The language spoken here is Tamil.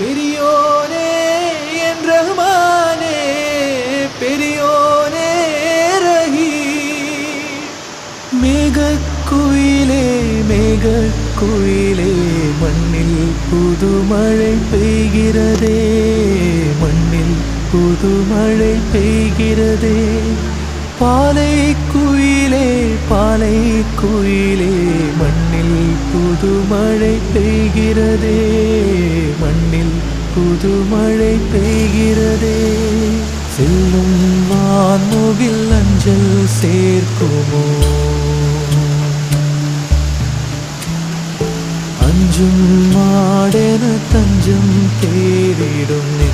பெரியோனே என் ரஹ்மானே பெரியோனே மேகக்குயிலே மேகக்குயிலே மண்ணில் புது மழை பெய்கிறதே மண்ணில் புது மழை பெய்கிறதே. பாலை குயிலே பாலை குயிலே மண்ணில் புது பெய்கிறதே. புது மழை பெய்கிறதே செல்லும் வான்முகில் அஞ்சல் சேர்க்குமோ? அஞ்சும் மாடென தஞ்சம் தேடிடும்.